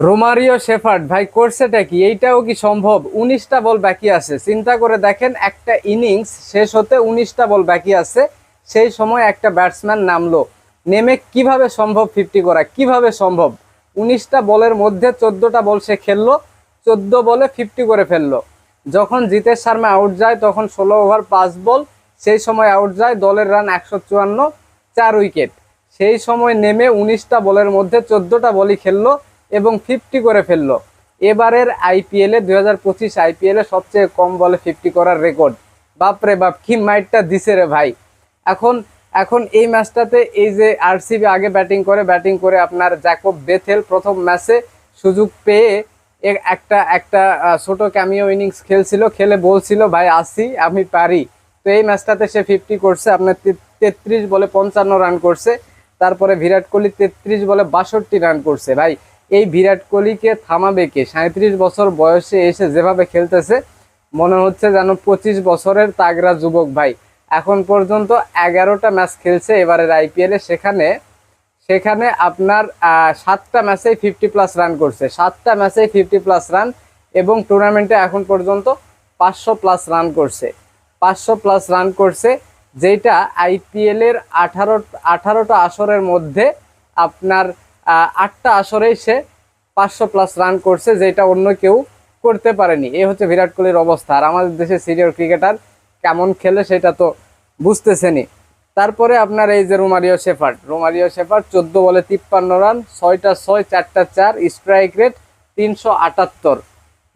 Romario shepherd, ভাই, করছেটা কি? এইটাও কি সম্ভব? উনিশটা বল বাকি আছে। চিন্তা করে দেখেন, একটা ইনিংস শেষ হতে উনিশটা বল বাকি আছে। সেই সময় একটা ব্যাটসম্যান নামলো। নেমে কীভাবে সম্ভব ফিফটি করা? কীভাবে সম্ভব? উনিশটা বলের মধ্যে চোদ্দটা বল সে খেললো, চোদ্দ বলে ফিফটি করে ফেলল। যখন জিতেশ শর্মা আউট যায়, তখন ষোলো ওভার পাঁচ বল। সেই সময় আউট যায়, দলের রান একশো চুয়ান্ন, চার উইকেট সেই সময় নেমে উনিশটা বলের মধ্যে চোদ্দটা বলই খেললো। এবং ফিফটি করে ফেলল। এবারের আইপিএলে দুই হাজার পঁচিশ আইপিএলে সবচেয়ে কম বলে ফিফটি করার রেকর্ড বাপরে বাপ, কি মাইটটা দিছে রে ভাই। এখন এখন এই ম্যাচটাতে এই যে আরসিবি আগে ব্যাটিং করে ব্যাটিং করে আপনার জ্যাকব বেথেল প্রথম ম্যাচে সুযোগ পেয়ে একটা একটা ছোট ক্যামিও ইনিংস খেলছিল, খেলে বলছিল, ভাই, আসি, আমি পারি। তো এই ম্যাচটাতে সে ফিফটি করছে, আপনার তেত্রিশ বলে পঞ্চান্ন রান করছে। তারপরে বিরাট কোহলি তেত্রিশ বলে বাষট্টি রান করছে। ভাই এই বিরাট কোহলিকে থামাবে কে? সাঁত্রিশ বছর বয়সে এসে যেভাবে খেলতেছে, মনে হচ্ছে যেন পঁচিশ বছরের তাগরা যুবক ভাই। এখন পর্যন্ত এগারোটা ম্যাচ খেলছে এবারের আইপিএলে। সেখানে সেখানে আপনার সাতটা ম্যাচেই ফিফটি প্লাস রান করছে। সাতটা ম্যাচেই ফিফটি প্লাস রান এবং টুর্নামেন্টে এখন পর্যন্ত পাঁচশো প্লাস রান করছে। পাঁচশো প্লাস রান করছে যেটা আইপিএলের আঠারো, আঠারোটা আসরের মধ্যে আপনার আটটা আসরেই সে পাঁচশো প্লাস রান করছে, যেটা অন্য কেউ করতে পারেনি। এ হচ্ছে বিরাট কোহলির অবস্থা। আর আমাদের দেশের সিনিয়র ক্রিকেটার কেমন খেলে সেটা তো বুঝতেছেনি তারপরে আপনার এই যে রোমারিও শেফার্ড। রোমারিও শেফার্ড চোদ্দ বলে তিপ্পান্ন রান ছয়টা ছয়, চারটা চার স্ট্রাইক রেট তিনশো আটাত্তর।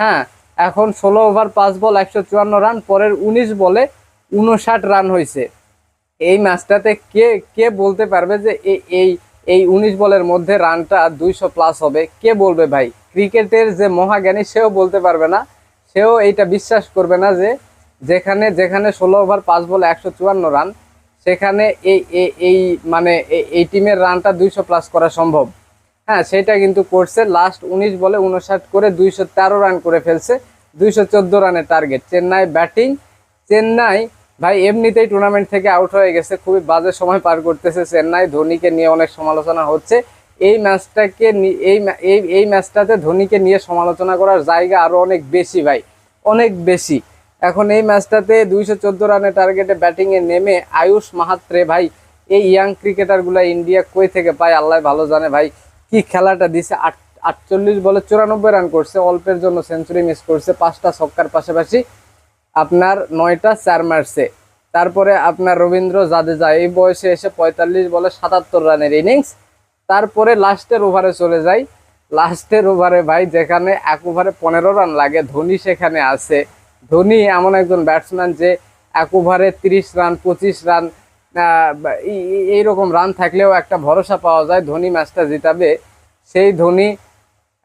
হ্যাঁ এখন ষোলো ওভার পাঁচ বল, একশো চুয়ান্ন রান পরের উনিশ বলে উনষাট রান হয়েছে এই ম্যাচটাতে কে কে বলতে পারবে যে এই এই উনিশ বলের মধ্যে রানটা দুইশো প্লাস হবে। কে বলবে ভাই? ক্রিকেটের যে মহাজ্ঞানী, সেও বলতে পারবে না। সেও এইটা বিশ্বাস করবে না যে যেখানে যেখানে ষোলো ওভার পাঁচ বলে একশো চুয়ান্ন রান সেখানে এই, এই- মানে এই- টিমের রানটা দুইশো প্লাস করা সম্ভব। হ্যাঁ সেটা কিন্তু করছে। লাস্ট উনিশ বলে উনষাট করে দুইশো তেরো রান করে ফেলছে। দুইশো চোদ্দ রানের টার্গেট চেন্নাই ব্যাটিং চেন্নাই ভাই, এমনিতেই টুর্নামেন্ট থেকে আউট হয়ে গেছে, খুবই বাজে সময় পার করতেছে চেন্নাই, ধোনিকে নিয়ে অনেক সমালোচনা হচ্ছে। এই ম্যাচটাকে এই এই ম্যাচটাতে ধোনিকে নিয়ে সমালোচনা করার জায়গা আরও অনেক বেশি ভাই, অনেক বেশি। এখন এই ম্যাচটাতে দুইশো চোদ্দ রানের টার্গেটে ব্যাটিংয়ে নেমে আয়ুষ মাহাত্রে, ভাই, এই ইয়াং ক্রিকেটারগুলো ইন্ডিয়া কই থেকে পায়, আল্লাহ ভালো জানে ভাই, কি খেলাটা দিছে, আট, আটচল্লিশ বলে চুরানব্বই রান করছে, অল্পের জন্য সেঞ্চুরি মিস করছে, পাঁচটা ছক্কার পাশাপাশি। আপনার নয়টা চার মারছে। তারপরে আপনার রবীন্দ্র জাদেজা, এই বয়সে এসে পঁয়তাল্লিশ বলে সাতাত্তর রানের ইনিংস তারপরে লাস্টের ওভারে চলে যায় লাস্টের ওভারে ভাই, যেখানে এক ওভারে পনেরো রান লাগে, ধোনি সেখানে আছে। ধোনি এমন একজন ব্যাটসম্যান যে এক ওভারে তিরিশ রান পঁচিশ রান এই- এই- এইরকম রান থাকলেও একটা ভরসা পাওয়া যায়, ধোনি ম্যাচটা জিতাবে। সেই ধোনি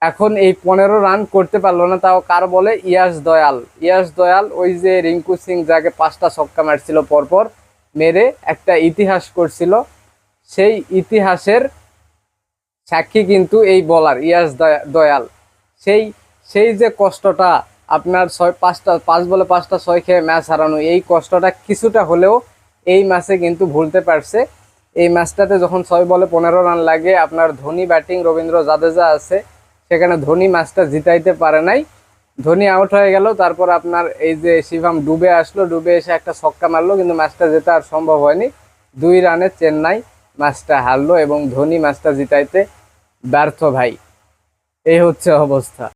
এখন এই পনেরো রান করতে পারল না, তাও কার বলে? ইয়াস দয়াল। ইয়াস দয়াল, ওই যে রিঙ্কু সিং যাকে পাঁচটা ছক্কা মারছিল পরপর, মেরে একটা ইতিহাস করছিল। সেই ইতিহাসের সাক্ষী কিন্তু এই বলার ইয়াস দয়া- দয়াল। সেই সেই যে কষ্টটা আপনার ছয়, পাঁচটা, পাঁচ বলে পাঁচটা ছয় খেয়ে ম্যাচ হারানো, এই কষ্টটা কিছুটা হলেও এই ম্যাচে কিন্তু ভুলতে পারছে। এই ম্যাচটাতে যখন ছয় বলে পনেরো রান লাগে, আপনার ধোনি ব্যাটিং রবীন্দ্র জাদেজা আছে সেখানে ধোনি ম্যাচটা জিতাইতে পারে নাই। ধোনি আউট হয়ে গেল, তারপর আপনার এই যে শিভাম ডুবে আসলো, ডুবে এসে একটা ছক্কা মারলো, কিন্তু ম্যাচটা জেতা আর সম্ভব হয়নি। দুই রানে চেন্নাই ম্যাচটা হারলো এবং ধোনি ম্যাচটা জিতাইতে ব্যর্থ ভাই। এই হচ্ছে অবস্থা।